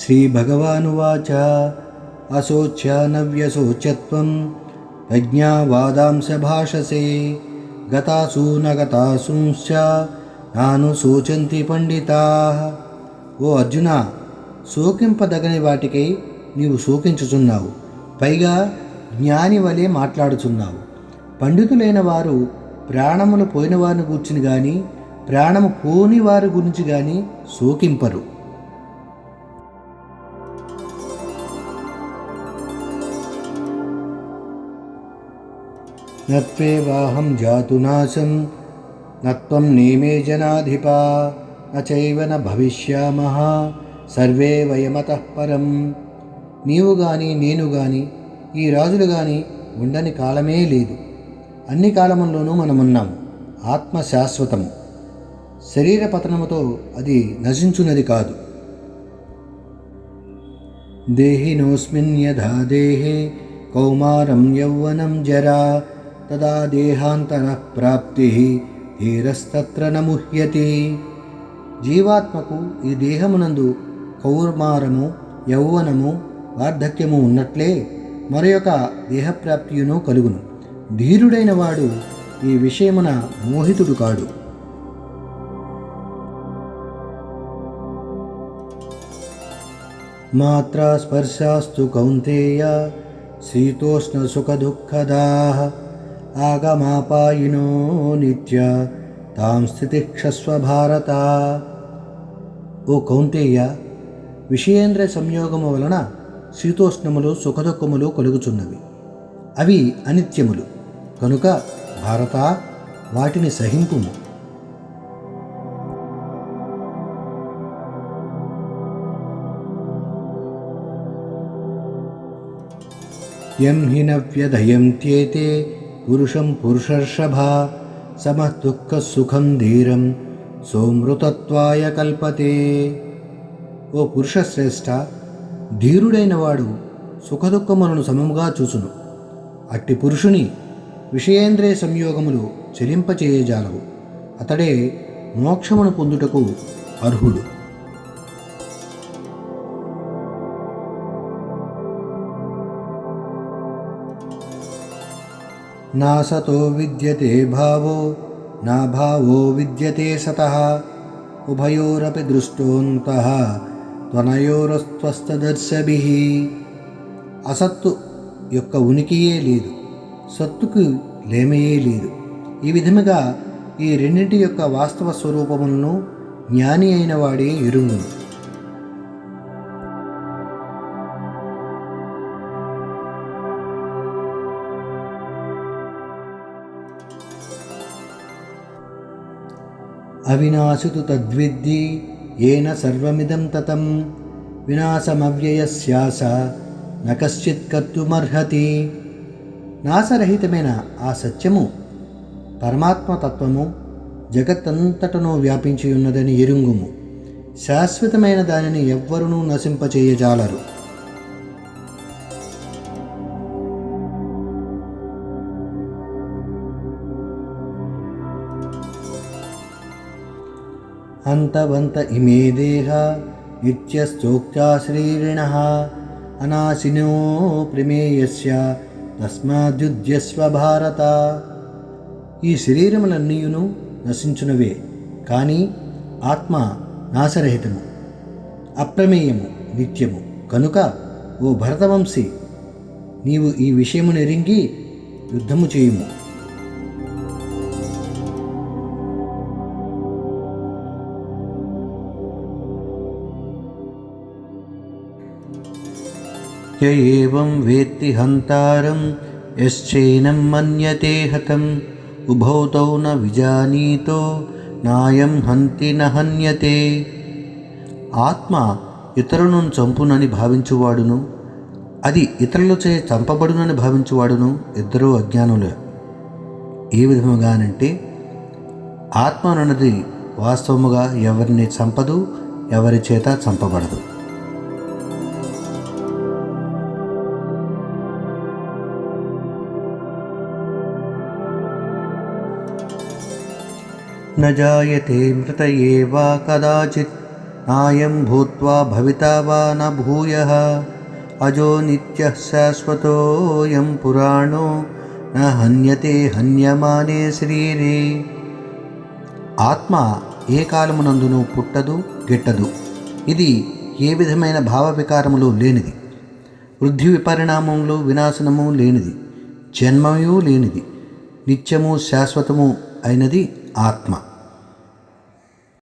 श्रीभगवानुवाच अशोच्यानव्यशोच्यत्वं प्रज्ञावादांश भाषसे गतासु न गतासूंश्च నాను శోచంతి పండితా ఓ అర్జున శోకింపదగని వాటికై నీవు శోకించుచున్నావు పైగా జ్ఞాని వలె మాట్లాడుచున్నావు పండితులైన వారు ప్రాణములు పోయిన వారిని కూర్చుని కానీ ప్రాణము పోని వారి గురించి కానీ శోకింపరు నత్వేవాహం జాతునాశం నత్వం నేమే జనాధిపా నచైవ న సర్వే వయమత పరం నీవు గాని నేను గాని ఈ రాజులు గాని ఉండని కాలమే లేదు. అన్ని కాలముల్లోనూ మనమున్నాం ఆత్మ శాశ్వతము శరీర పతనముతో అది నశించున్నది కాదు. దేహినోస్మిన్ యథా దేహే కౌమారం యౌవనం జరా తదా దేహాంతర ప్రాప్తి ధీరస్తత్ర నముహ్యతి జీవాత్మకు ఈ దేహమునందు కౌర్మారము యౌవనము వార్ధక్యము ఉన్నట్లే మరొక దేహప్రాప్తియును కలుగును. ధీరుడైన వాడు ఈ విషయమున మోహితుడు కాడు. మాత్రా స్పర్శాస్తు కౌంతేయ శీతోష్ణ శీతోష్ణసుఖదుఃఖదా ఆగమాపాయినో నిత్య తాం స్థితిక్షస్వ భారత ఓ కౌంతేయ విషయేంద్ర సంయోగము వలన శీతోష్ణములు సుఖదుఖములు కలుగుచున్నవి అవి అనిత్యములు కనుక భారత వాటిని సహింపుము ఎం హి పురుషం పురుషర్షభ సమః సుఖం ధీరం సోమృతత్వాయ కల్పతే ఓ పురుషశ్రేష్ఠ ధీరుడైన వాడు సుఖదుఖములను సమముగా చూసును అట్టి పురుషుని విషయేంద్రియ సంయోగములు చెలింపచేయజాలవు. అతడే మోక్షమును పొందుటకు అర్హుడు. నాసతో విద్యతే భావో నా భావో విద్యతే సతః ఉభయోరపి దృష్టోంతః త్వనయోరస్వస్థదర్శభి అసత్తు యొక్క ఉనికియే లేదు సత్తుకు లేమయే లేదు. ఈ విధముగా ఈ రెండింటి యొక్క వాస్తవ స్వరూపములను జ్ఞాని అయిన వాడే ఎరుంగును. అవినాశుతు తద్విద్ది ఏన సర్వమిదం తతం. వినాశమవ్యయస్యాస న కశ్చిత్ కర్తుమర్హతి. నాశరహితమైన ఆ సత్యము పరమాత్మతత్వము జగత్తంతటను వ్యాపించి ఉన్నదని ఎరుంగుము. శాశ్వతమైన దానిని ఎవ్వరునూ నశింపచేయజాలరు. అంతవంత ఇమే దేహ నిత్యస్తోక్త్యా శ్రీరిణ అనాశినో ప్రమేయస్య తస్మాద్యుధ్యస్వ భారత ఈ శరీరములన్నీయును నశించునవే కానీ ఆత్మ నాశరహితము అప్రమేయము నిత్యము. కనుక ఓ భరతవంశీ నీవు ఈ విషయము నెరింగి యుద్ధము చేయుము. य एवं वेत्ति हन्तारं यश्चैनं मन्यते हतम् उभौ तौ न विजानीतो నాయం హంతి న హన్యతే ఆత్మ ఇతరులను చంపునని భావించువాడును అది ఇతరులచే చంపబడునని భావించువాడును ఇద్దరూ అజ్ఞానులే ఏ విధముగానంటే ఆత్మ అన్నది వాస్తవముగా ఎవరిని చంపదు ఎవరి చేత చంపబడదు न जायते मृतये वा कदाचित्। नायं भूत्वा भविता वा न भूयः। अजो नित्यः शाश्वतोऽयं पुराणो। न హన్యతే హన్యమానే శరీరే ఆత్మ ఏ కాలమునందును పుట్టదు గిట్టదు। ఇది ఏ విధమైన భావ వికారములు లేనిది। వృద్ధి విపరిణామములు వినాశనము లేనిది। జన్మయు లేనిది। నిత్యము శాశ్వతము అయినది ఆత్మ।